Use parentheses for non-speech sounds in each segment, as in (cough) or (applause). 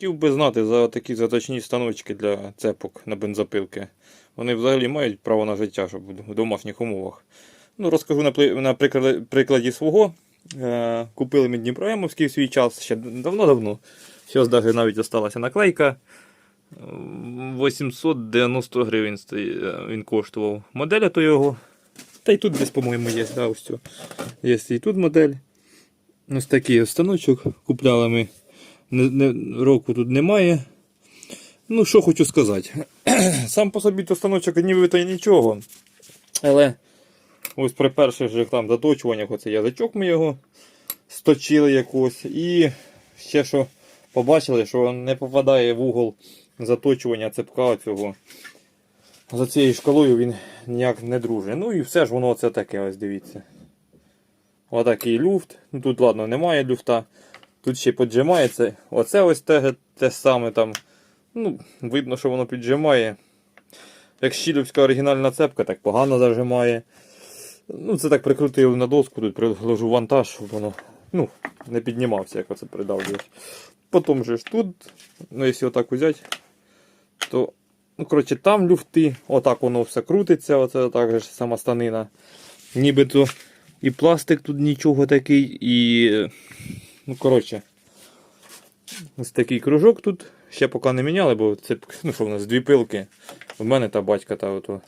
Хотів би знати за такі заточні станочки для цепок на бензопилки. Вони взагалі мають право на життя, щоб в домашніх умовах. Ну, розкажу на, прикладі, свого. Е, купили ми Дніпроємовський в свій час, ще давно-давно. Зараз навіть залишилася наклейка. Е, 890 гривень е, він коштував. Модель то його. Та й тут десь, по-моєму, є. Да, ось цю. Є і тут модель. Ось такий станочок купляли ми. Року тут немає. Ну, що хочу сказати. (clears throat) Сам по собі то станочок нібито нічого. Але ось при перших же там заточуваннях оцей язичок ми його сточили якось. І ще що побачили, що не попадає в угол заточування цепка цього. За цією шкалою він ніяк не дружить. Ну і все ж воно це таке, ось дивіться. Отакий люфт. Ну тут, ладно, немає люфта. Тут ще піджимається. Оце ось те, те саме там. Ну, видно, що воно піджимає. Як щілівська оригінальна цепка, так погано зажимає. Ну, це так прикрутив на доску, тут приложу вантаж, щоб воно ну, не піднімався, як оце придавлюєш. Потім же ж тут, ну якщо отак взяти, то, ну, коротше, там люфти, отак воно все крутиться, оце так же сама станина. Нібито і пластик тут нічого такий, і. Ну, коротше. Ось такий кружок тут. Ще поки не міняли, бо це ну, що в нас дві пилки. У мене та батька та ото.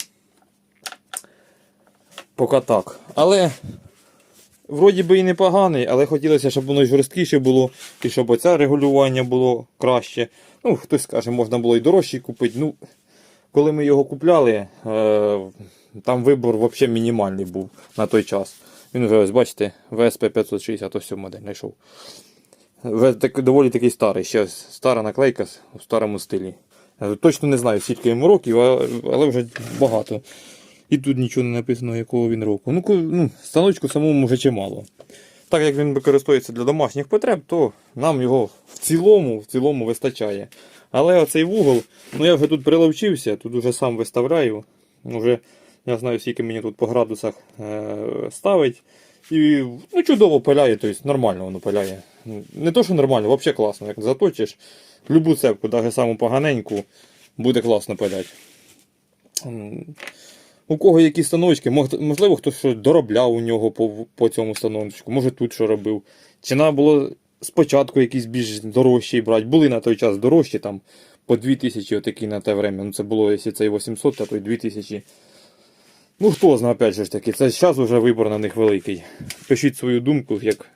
Поки так. Але вроді би і непоганий, але хотілося, щоб воно жорсткіше було, і щоб оце регулювання було краще. Ну, хтось скаже, можна було і дорожче купити. Ну, коли ми його купляли, е, там вибор взагалі мінімальний був на той час. Він вже, ось бачите, VSP 560, ось цю модель знайшов. Доволі такий старий, ще стара наклейка у старому стилі. Точно не знаю, скільки йому років, але вже багато. І тут нічого не написано, якого він року. Ну, ну станочку самому вже чимало. Так як він використовується для домашніх потреб, то нам його в цілому, в цілому вистачає. Але оцей вугол, ну я вже тут приловчився, тут вже сам виставляю. Вже я знаю, скільки мені тут по градусах е, ставить. І ну, чудово пиляє, тобто нормально воно пиляє. Не то, що нормально, взагалі класно. Як заточиш любу цепку, навіть саму поганеньку, буде класно пиляти. У кого які станочки, можливо, хтось щось доробляв у нього по, по цьому станочку, може тут що робив. Чи треба було спочатку якісь більш дорожчі брати. Були на той час дорожчі, там по 2000 отакі на те время. Ну це було, якщо це 800, то й 2000. Ну, хто знає, опять же ж таки, це зараз вже вибор на них великий. Пишіть свою думку, як,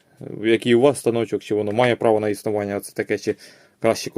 який у вас станочок, чи воно має право на існування, це таке, чи краще